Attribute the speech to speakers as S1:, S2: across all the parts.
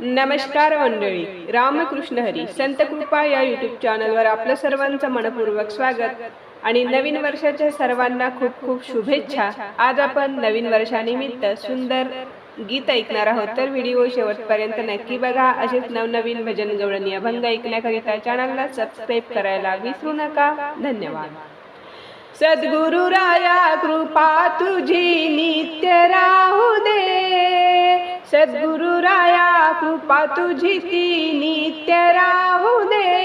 S1: नमस्कार मंडळी रामकृष्ण हरी संत कृपा या यूट्यूब चॅनलवर आपलं सर्वांचं मनपूर्वक स्वागत. आणि नवीन वर्षाच्या सर्वांना खूप खूप शुभेच्छा. आज आपण नवीन वर्षानिमित्त सुंदर गीत ऐकणार आहोत. तर व्हिडिओ शेवटपर्यंत नक्की बघा. असेच नवनवीन भजन गवळणी अभंग ऐकण्याकरिता चॅनलला सबस्क्राईब करायला विसरू नका. धन्यवाद. सद्गुरु राया कृपा तुझी नित्य राहू दे. सद्गुरुराया कृपा तुझी ती नित्य राहू दे.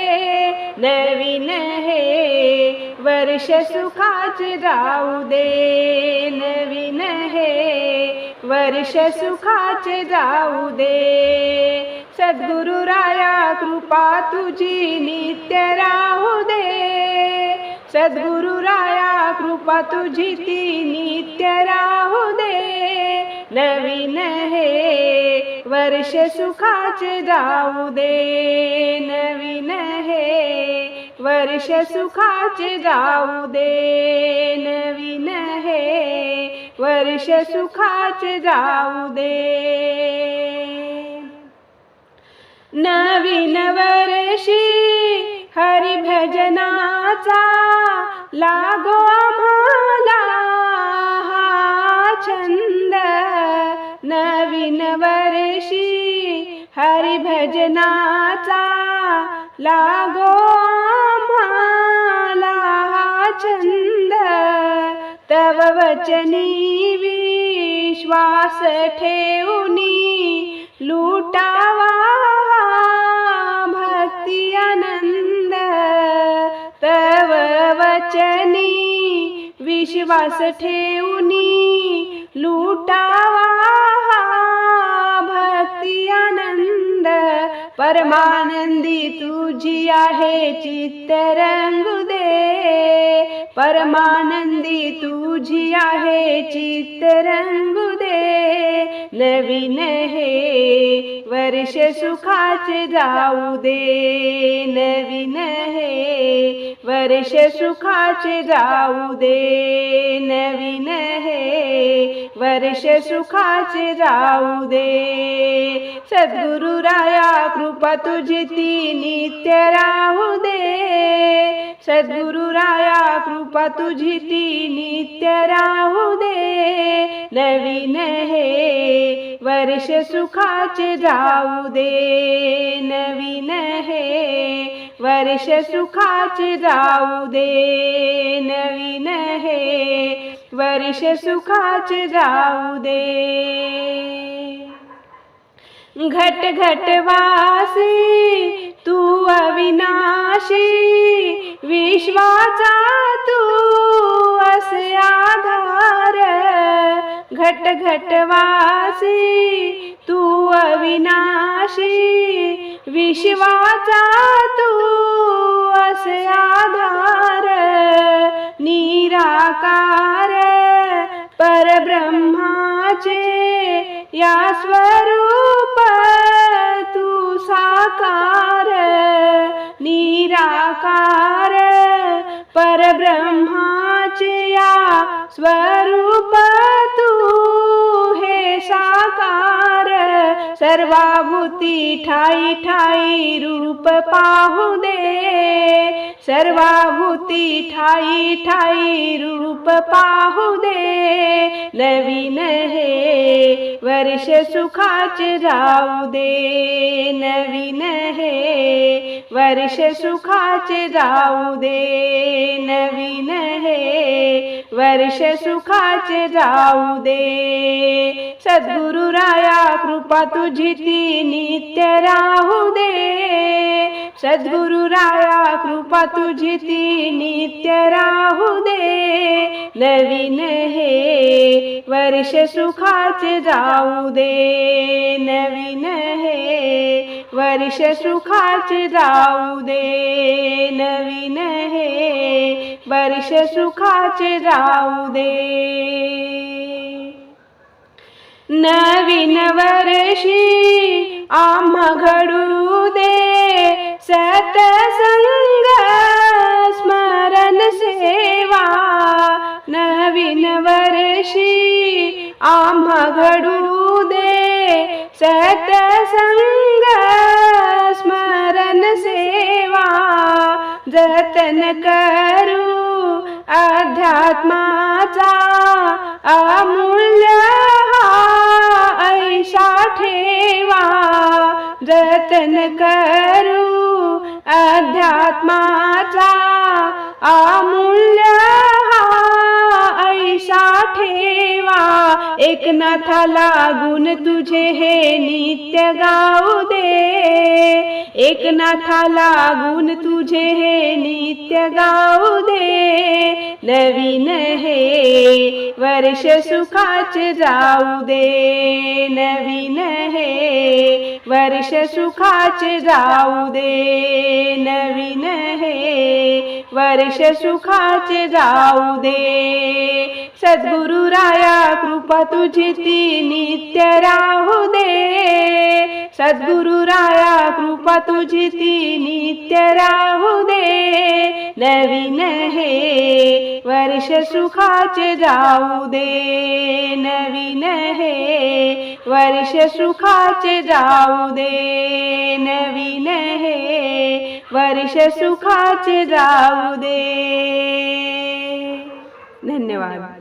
S1: नवीन हे वर्ष सुखाचे जाऊ दे. नवीन हे वर्ष सुखाचे जाऊ दे. सद्गुरुराया कृपा तुझी नित्य राहू दे. सद्गुरुराया कृपा तुझी ती नित्य राहू दे. नवीन हे वर्ष सुखाचे जाऊ दे. नवीन हे वर्ष सुखाचे जाऊ दे. नवीन हे वर्ष सुखाचे जाऊ दे. नवीन वर्षी हरिभजनाचा लागो आम्हाला लागो आम्हाला हा छंद. तव वचनी विश्वास ठेवूनी लुटावा भक्ती आनंद. तव वचनी विश्वास ठेवूनी लुटावा परमानंदी तुझी आहे चित्त रंगू दे. परमानंदी तुझी आहे चित्त रंगू दे. नवीन हे वर्ष सुखाचे जाऊ दे. नवीन हे वर्ष सुखाचे जाऊ दे. वर्ष सुखाचे जाऊ दे. सद्गुरु राया कृपा तुझी ती नित्य राहू दे. सद्गुरु राया कृपा तुझी ती नित्य राहू दे. नवीन हे वर्ष सुखाचे जाऊ दे. नवीन हे वर्ष सुखाचे जाऊ दे. नवीन हे वर्ष सुखाचे जाऊ दे. घट घट वासी तू अविनाशी विश्वाचा तू असे आधार. घट घट वासी तू अविनाशी विश्वाचा तू असे आधार. निराकार परब्रह्माचे या स्वरूप तू साकार निराकार. परब्रह्माचे या स्वरूप तू हे साकार. सर्वाभूती ठाई ठाई रूप पाहू दे. सर्वाभूती ठाई ठाई रूप पाहू दे. नवीन हे वर्ष सुखाचे जाऊ दे. नवीन हे वर्ष सुखाचे जाऊ दे. नवीन हे वर्ष सुखाचे जाऊ दे. सद्गुरु राया कृपा तुझी ती नित्य राहू दे. सद्गुरु राया कृपा तुझी ती नित्य राहू दे. नवीन हे वर्ष सुखाचे जाऊ दे. नवीन हे वर्ष सुखाचे जाऊ दे. नवीन हे वर्ष सुखाचे जाऊ दे. नवीन वर्षी आम्हा घडू सतसंग स्मरण सेवा नवीन वर्षी आम्हा घडू दे सत सतसंग स्मरण सेवा जतन करू अध्यात्माचा अमूल्य ठेवा. एकनाथा लागून तुझे हे नित्य गाऊ दे. एकनाथा लागून तुझे हे नित्य गाऊ दे. नवीन हे वर्ष सुखाचे जाऊ दे. नवीन हे वर्ष सुखाचे जाऊ दे. नवीन हे वर्ष सुखाचे जाऊ दे. सद्गुरु राया कृपा तुझी ती नित्य राहू दे. सद्गुरु राया कृपा तुझी ती नित्य राहू दे. नवीन हे वर्ष सुखाचे जाऊ दे. नवीन हे वर्ष सुखाचे जाऊ दे. नवीन हे वर्ष सुखाचे जाऊ दे. धन्यवाद.